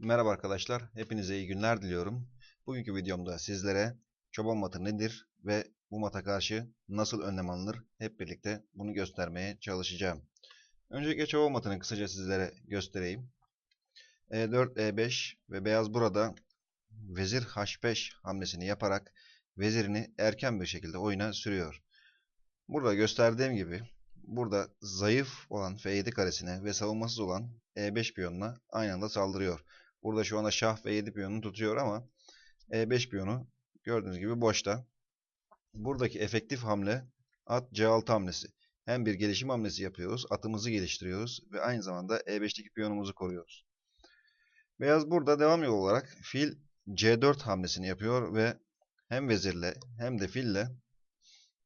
Merhaba arkadaşlar, hepinize iyi günler diliyorum. Bugünkü videomda sizlere çoban matı nedir ve bu mata karşı nasıl önlem alınır hep birlikte bunu göstermeye çalışacağım. Öncelikle çoban matını kısaca sizlere göstereyim. E4, E5 ve beyaz burada vezir H5 hamlesini yaparak vezirini erken bir şekilde oyuna sürüyor. Burada gösterdiğim gibi burada zayıf olan F7 karesine ve savunmasız olan E5 piyonuna aynı anda saldırıyor. Burada şu anda şah ve 7 piyonunu tutuyor ama E5 piyonu gördüğünüz gibi boşta. Buradaki efektif hamle at C6 hamlesi. Hem bir gelişim hamlesi yapıyoruz, atımızı geliştiriyoruz ve aynı zamanda E5'teki piyonumuzu koruyoruz. Beyaz burada devam yolu olarak fil C4 hamlesini yapıyor ve hem vezirle hem de fille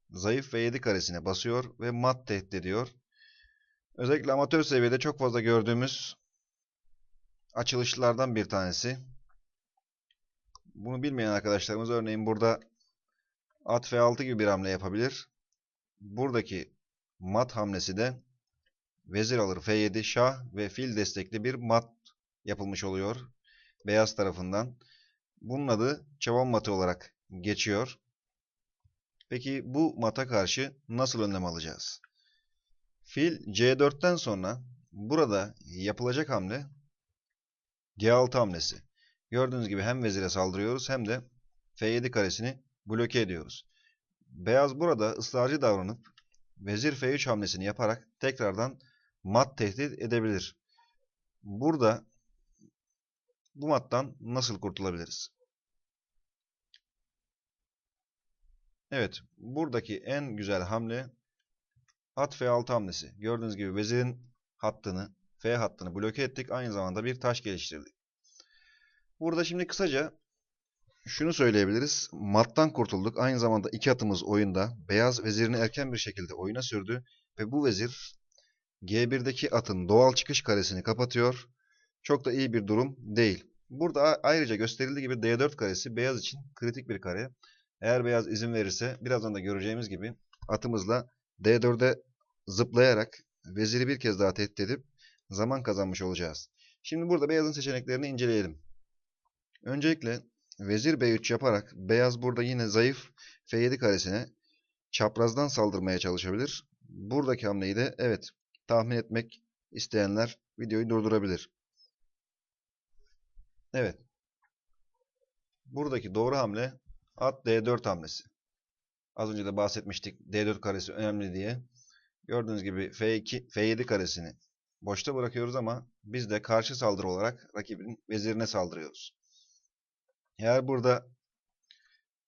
zayıf ve 7 karesine basıyor ve mat tehdit ediyor. Özellikle amatör seviyede çok fazla gördüğümüz açılışlardan bir tanesi. Bunu bilmeyen arkadaşlarımız örneğin burada at F6 gibi bir hamle yapabilir. Buradaki mat hamlesi de vezir alır F7 şah ve fil destekli bir mat yapılmış oluyor beyaz tarafından. Bunun adı çoban matı olarak geçiyor. Peki bu mata karşı nasıl önlem alacağız? Fil C4'ten sonra burada yapılacak hamle G6 hamlesi. Gördüğünüz gibi hem vezire saldırıyoruz hem de F7 karesini bloke ediyoruz. Beyaz burada ısrarcı davranıp vezir F3 hamlesini yaparak tekrardan mat tehdit edebilir. Burada bu mattan nasıl kurtulabiliriz? Evet, buradaki en güzel hamle at F6 hamlesi. Gördüğünüz gibi vezirin hattını, F hattını bloke ettik. Aynı zamanda bir taş geliştirdik. Burada şimdi kısaca şunu söyleyebiliriz. Mattan kurtulduk. Aynı zamanda iki atımız oyunda. Beyaz vezirini erken bir şekilde oyuna sürdü. Ve bu vezir G1'deki atın doğal çıkış karesini kapatıyor. Çok da iyi bir durum değil. Burada ayrıca gösterildiği gibi D4 karesi beyaz için kritik bir kare. Eğer beyaz izin verirse birazdan da göreceğimiz gibi atımızla D4'e zıplayarak veziri bir kez daha tehdit edip zaman kazanmış olacağız. Şimdi burada beyazın seçeneklerini inceleyelim. Öncelikle vezir B3 yaparak beyaz burada yine zayıf F7 karesine çaprazdan saldırmaya çalışabilir. Buradaki hamleyi de evet tahmin etmek isteyenler videoyu durdurabilir. Evet. Buradaki doğru hamle at D4 hamlesi. Az önce de bahsetmiştik D4 karesi önemli diye. Gördüğünüz gibi F2, F7 karesini boşta bırakıyoruz ama biz de karşı saldırı olarak rakibin vezirine saldırıyoruz. Eğer burada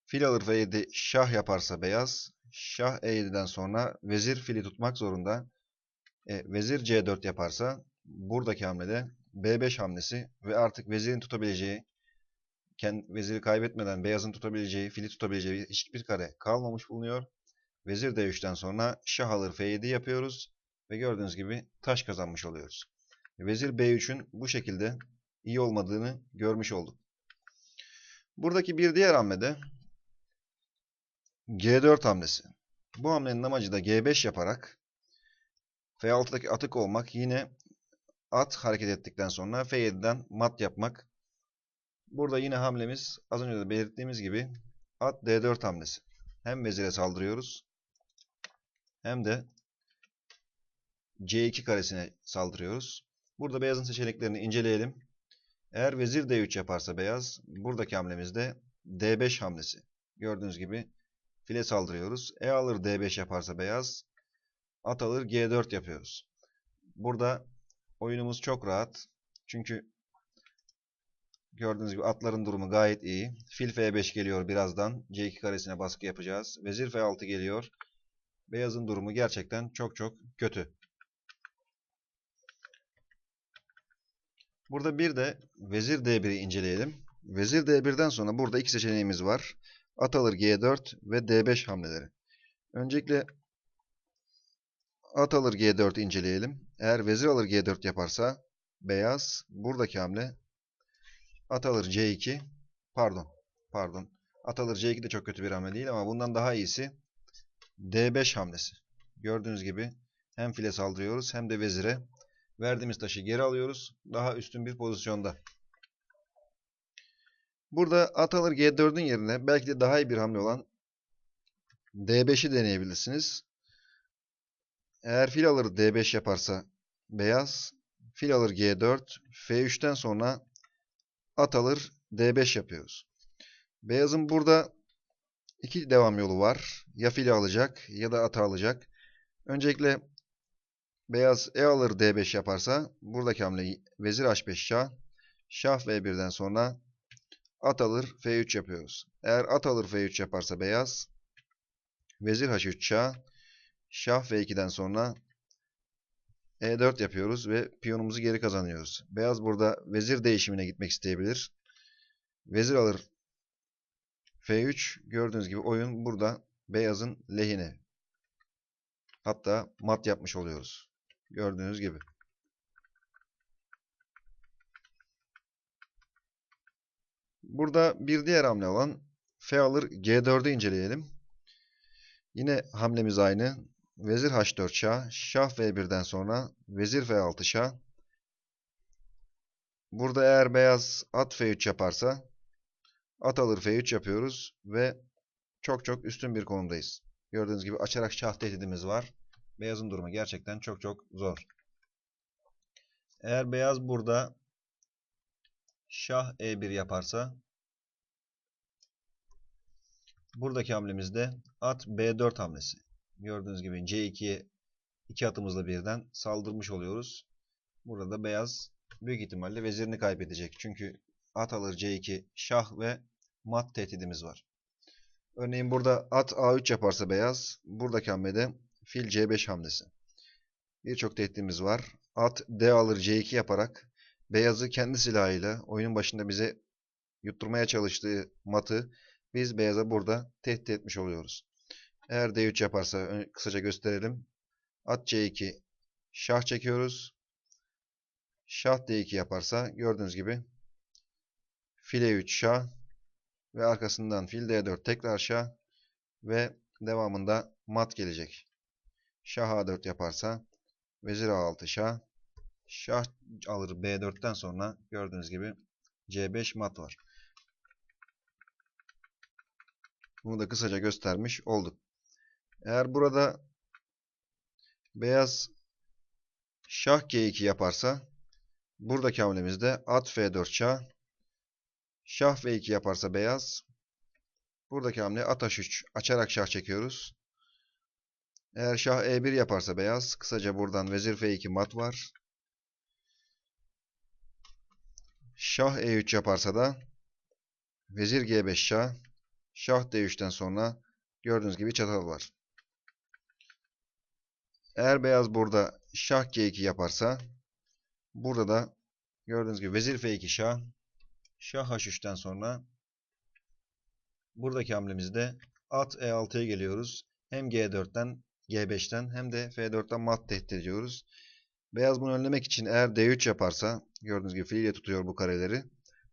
fil alır F7 şah yaparsa beyaz, şah E7'den sonra vezir fili tutmak zorunda. E, vezir C4 yaparsa buradaki hamlede B5 hamlesi ve artık vezirin tutabileceği, kendi veziri kaybetmeden beyazın tutabileceği, fili tutabileceği hiçbir kare kalmamış bulunuyor. Vezir D3'ten sonra şah alır F7 yapıyoruz ve gördüğünüz gibi taş kazanmış oluyoruz. Vezir B3'ün bu şekilde iyi olmadığını görmüş olduk. Buradaki bir diğer hamlede G4 hamlesi. Bu hamlenin amacı da G5 yaparak F6'daki atık olmak yine at hareket ettikten sonra F7'den mat yapmak. Burada yine hamlemiz az önce de belirttiğimiz gibi at D4 hamlesi. Hem vezire saldırıyoruz hem de C2 karesine saldırıyoruz. Burada beyazın seçeneklerini inceleyelim. Eğer vezir D3 yaparsa beyaz, buradaki hamlemizde D5 hamlesi. Gördüğünüz gibi file saldırıyoruz. E alır D5 yaparsa beyaz, at alır G4 yapıyoruz. Burada oyunumuz çok rahat. Çünkü gördüğünüz gibi atların durumu gayet iyi. Fil F5 geliyor birazdan. C2 karesine baskı yapacağız. Vezir F6 geliyor. Beyazın durumu gerçekten çok çok kötü. Burada bir de vezir D1'i inceleyelim. Vezir D1'den sonra burada iki seçeneğimiz var. At alır G4 ve D5 hamleleri. Öncelikle at alır G4 inceleyelim. Eğer vezir alır G4 yaparsa beyaz buradaki hamle at alır C2 pardon pardon at alır C2 de çok kötü bir hamle değil ama bundan daha iyisi D5 hamlesi. Gördüğünüz gibi hem file saldırıyoruz hem de vezire verdiğimiz taşı geri alıyoruz. Daha üstün bir pozisyonda. Burada at alır G4'ün yerine belki de daha iyi bir hamle olan D5'i deneyebilirsiniz. Eğer fil alır D5 yaparsa beyaz, fil alır G4, F3'ten sonra at alır D5 yapıyoruz. Beyazın burada iki devam yolu var. Ya fili alacak ya da atı alacak. Öncelikle beyaz E alır D5 yaparsa buradaki hamleyi vezir H5 şah, şah V1'den sonra at alır F3 yapıyoruz. Eğer at alır F3 yaparsa beyaz vezir H3 şah, şah F2'den sonra E4 yapıyoruz ve piyonumuzu geri kazanıyoruz. Beyaz burada vezir değişimine gitmek isteyebilir. Vezir alır F3. Gördüğünüz gibi oyun burada beyazın lehine. Hatta mat yapmış oluyoruz. Gördüğünüz gibi. Burada bir diğer hamle olan F alır G4'ü inceleyelim. Yine hamlemiz aynı. Vezir H4 şah, şah V1'den sonra vezir F6 şah. Burada eğer beyaz at F3 yaparsa at alır F3 yapıyoruz ve çok çok üstün bir konumdayız. Gördüğünüz gibi açarak şah tehdidimiz var. Beyazın durumu gerçekten çok çok zor. Eğer beyaz burada şah E1 yaparsa buradaki hamlemizde at B4 hamlesi. Gördüğünüz gibi C2'ye iki atımızla birden saldırmış oluyoruz. Burada da beyaz büyük ihtimalle vezirini kaybedecek. Çünkü at alır C2 şah ve mat tehdidimiz var. Örneğin burada at A3 yaparsa beyaz buradaki hamlede fil C5 hamlesi. Birçok tehditimiz var. At D alır C2 yaparak beyazı kendi silahıyla oyunun başında bize yutturmaya çalıştığı matı biz beyaza burada tehdit etmiş oluyoruz. Eğer D3 yaparsa kısaca gösterelim. At C2 şah çekiyoruz. Şah D2 yaparsa gördüğünüz gibi fil E3 şah ve arkasından fil D4 tekrar şah ve devamında mat gelecek. Şah A4 yaparsa vezir A6 şah şah alır B4'ten sonra gördüğünüz gibi C5 mat var. Bunu da kısaca göstermiş olduk. Eğer burada beyaz şah G2 yaparsa buradaki hamlemizde at F4 şah şah F2 yaparsa beyaz buradaki hamle at H3 açarak şah çekiyoruz. Eğer şah E1 yaparsa beyaz kısaca buradan vezir F2 mat var. Şah E3 yaparsa da vezir G5 şah şah D3'ten sonra gördüğünüz gibi çatal var. Eğer beyaz burada şah G2 yaparsa burada da gördüğünüz gibi vezir F2 şah şah H3'ten sonra buradaki hamlemizde at E6'ya geliyoruz. Hem G4'ten G5'ten hem de F4'ten mat tehdit ediyoruz. Beyaz bunu önlemek için eğer D3 yaparsa gördüğünüz gibi fil ile tutuyor bu kareleri.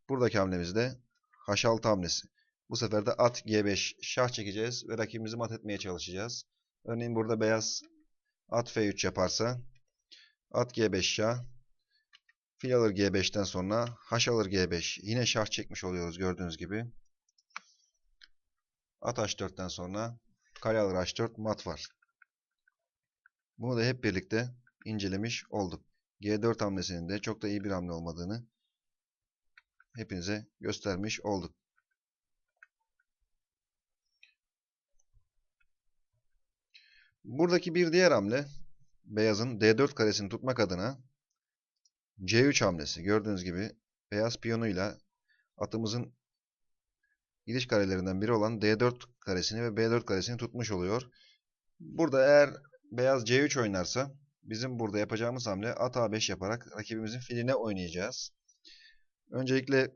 Buradaki hamlemizde H6 hamlesi. Bu sefer de at G5 şah çekeceğiz ve rakibimizi mat etmeye çalışacağız. Örneğin burada beyaz at F3 yaparsa at G5 şah fil alır G5'ten sonra H alır G5 yine şah çekmiş oluyoruz gördüğünüz gibi. At H4'ten sonra kale alır H4 mat var. Bunu da hep birlikte incelemiş olduk. G4 hamlesinin de çok da iyi bir hamle olmadığını hepinize göstermiş olduk. Buradaki bir diğer hamle beyazın D4 karesini tutmak adına C3 hamlesi. Gördüğünüz gibi beyaz piyonuyla atımızın gidiş karelerinden biri olan D4 karesini ve B4 karesini tutmuş oluyor. Burada eğer beyaz C3 oynarsa bizim burada yapacağımız hamle at A5 yaparak rakibimizin filine oynayacağız. Öncelikle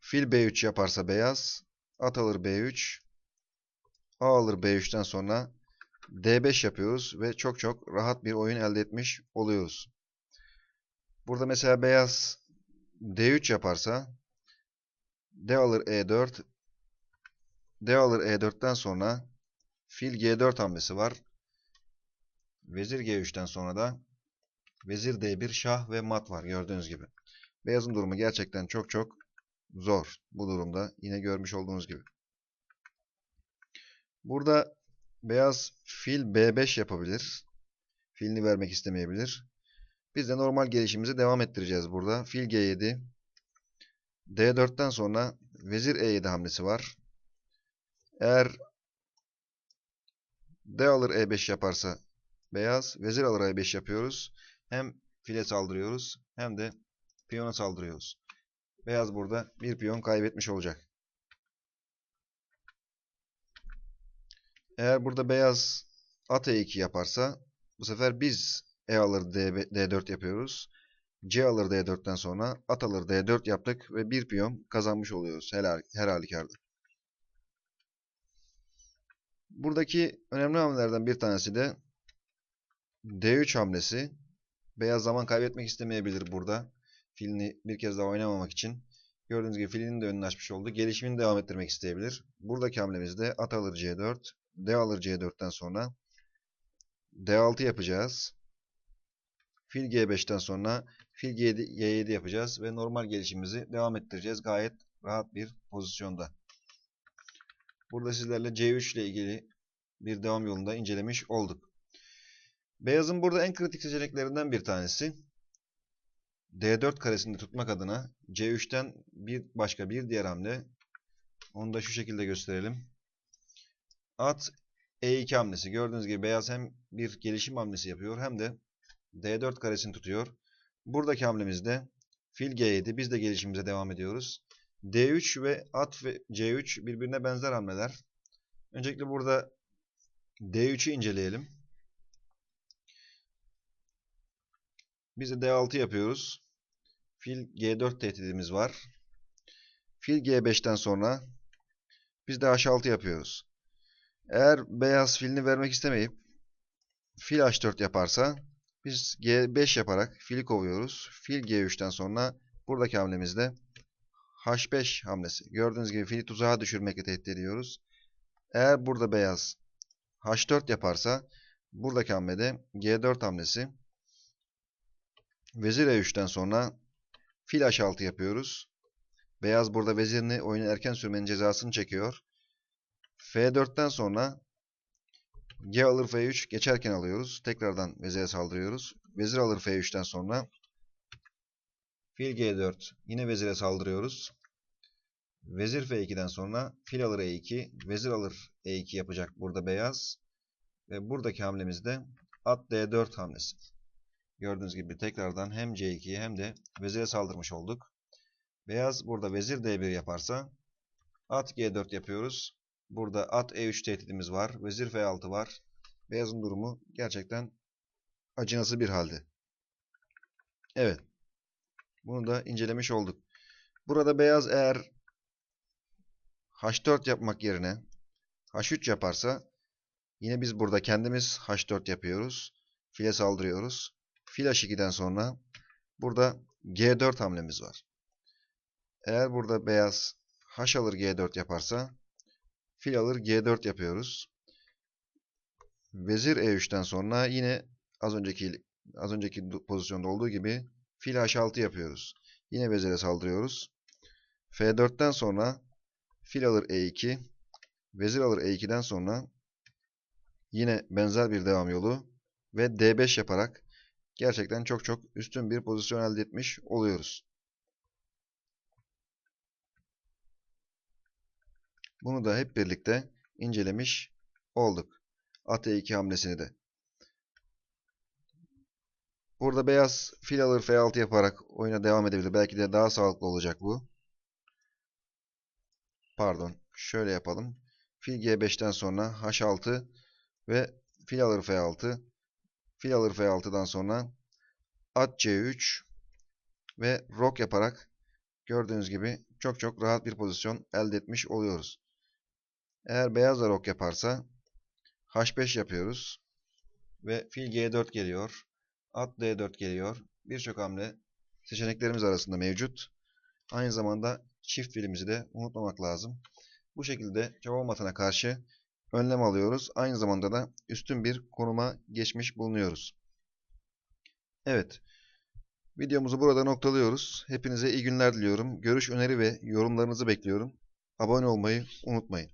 fil B3 yaparsa beyaz at alır B3 A alır B3'ten sonra D5 yapıyoruz ve çok çok rahat bir oyun elde etmiş oluyoruz. Burada mesela beyaz D3 yaparsa D alır E4 D alır E4'ten sonra fil G4 hamlesi var. Vezir G3'ten sonra da vezir D1 şah ve mat var gördüğünüz gibi. Beyazın durumu gerçekten çok çok zor. Bu durumda yine görmüş olduğunuz gibi. Burada beyaz fil B5 yapabilir. Filini vermek istemeyebilir. Biz de normal gelişimizi devam ettireceğiz burada. Fil G7. D4'ten sonra vezir E7 hamlesi var. Eğer D alır E5 yaparsa beyaz, vezir alır E5 yapıyoruz. Hem file saldırıyoruz hem de piyona saldırıyoruz. Beyaz burada bir piyon kaybetmiş olacak. Eğer burada beyaz at E2 yaparsa bu sefer biz E alır D4 yapıyoruz. C alır D4'ten sonra at alır D4 yaptık ve bir piyon kazanmış oluyoruz her, her halükarda. Buradaki önemli hamlelerden bir tanesi de D3 hamlesi. Beyaz zaman kaybetmek istemeyebilir burada. Filini bir kez daha oynamamak için. Gördüğünüz gibi filinin de önünü açmış oldu. Gelişimini devam ettirmek isteyebilir. Buradaki hamlemizde at alır C4, D alır C4'ten sonra D6 yapacağız. Fil G5'ten sonra fil G7, Y7 yapacağız ve normal gelişimimizi devam ettireceğiz. Gayet rahat bir pozisyonda. Burada sizlerle C3 ile ilgili bir devam yolunda incelemiş olduk. Beyazın burada en kritik seçeneklerinden bir tanesi D4 karesinde tutmak adına C3'ten bir başka bir diğer hamle. Onu da şu şekilde gösterelim. At E2 hamlesi. Gördüğünüz gibi beyaz hem bir gelişim hamlesi yapıyor hem de D4 karesini tutuyor. Buradaki hamlemizde fil G7 biz de gelişimimize devam ediyoruz. D3 ve at ve C3 birbirine benzer hamleler. Öncelikle burada D3'ü inceleyelim. Biz de D6 yapıyoruz. Fil G4 tehdidimiz var. Fil G5'ten sonra biz de H6 yapıyoruz. Eğer beyaz filini vermek istemeyip fil H4 yaparsa biz G5 yaparak fili kovuyoruz. Fil G3'ten sonra buradaki hamlemizde H5 hamlesi. Gördüğünüz gibi fili tuzağa düşürmekle tehdit ediyoruz. Eğer burada beyaz H4 yaparsa buradaki hamlede G4 hamlesi. Vezir E3'ten sonra fil H6 yapıyoruz. Beyaz burada vezirini oyunu erken sürmenin cezasını çekiyor. F4'ten sonra G alır F3 geçerken alıyoruz. Tekrardan vezire saldırıyoruz. Vezir alır F3'ten sonra fil G4 yine vezire saldırıyoruz. Vezir F2'den sonra fil alır E2, vezir alır E2 yapacak burada beyaz. Ve buradaki hamlemizde at D4 hamlesi. Gördüğünüz gibi tekrardan hem C2'ye hem de vezire saldırmış olduk. Beyaz burada vezir D1 yaparsa at G4 yapıyoruz. Burada at E3 tehdidimiz var. Vezir F6 var. Beyazın durumu gerçekten acınası bir halde. Evet. Bunu da incelemiş olduk. Burada beyaz eğer H4 yapmak yerine H3 yaparsa yine biz burada kendimiz H4 yapıyoruz. File saldırıyoruz. Fil H2'den sonra burada G4 hamlemiz var. Eğer burada beyaz H alır G4 yaparsa fil alır G4 yapıyoruz. Vezir E3'ten sonra yine az önceki az önceki pozisyonda olduğu gibi fil H6 yapıyoruz. Yine vezire saldırıyoruz. F4'ten sonra fil alır E2, vezir alır E2'den sonra yine benzer bir devam yolu ve D5 yaparak gerçekten çok çok üstün bir pozisyon elde etmiş oluyoruz. Bunu da hep birlikte incelemiş olduk. At E2 hamlesini de. Burada beyaz fil alır F6 yaparak oyuna devam edebilir. Belki de daha sağlıklı olacak bu. Pardon. Şöyle yapalım. Fil G5'ten sonra H6 ve fil alır F6. Fil alır F6'dan sonra at C3 ve rok yaparak gördüğünüz gibi çok çok rahat bir pozisyon elde etmiş oluyoruz. Eğer beyaz da rok yaparsa H5 yapıyoruz ve fil G4 geliyor. At D4 geliyor. Birçok hamle seçeneklerimiz arasında mevcut. Aynı zamanda çift filimizi de unutmamak lazım. Bu şekilde çoban matına karşı önlem alıyoruz. Aynı zamanda da üstün bir konuma geçmiş bulunuyoruz. Evet. Videomuzu burada noktalıyoruz. Hepinize iyi günler diliyorum. Görüş, öneri ve yorumlarınızı bekliyorum. Abone olmayı unutmayın.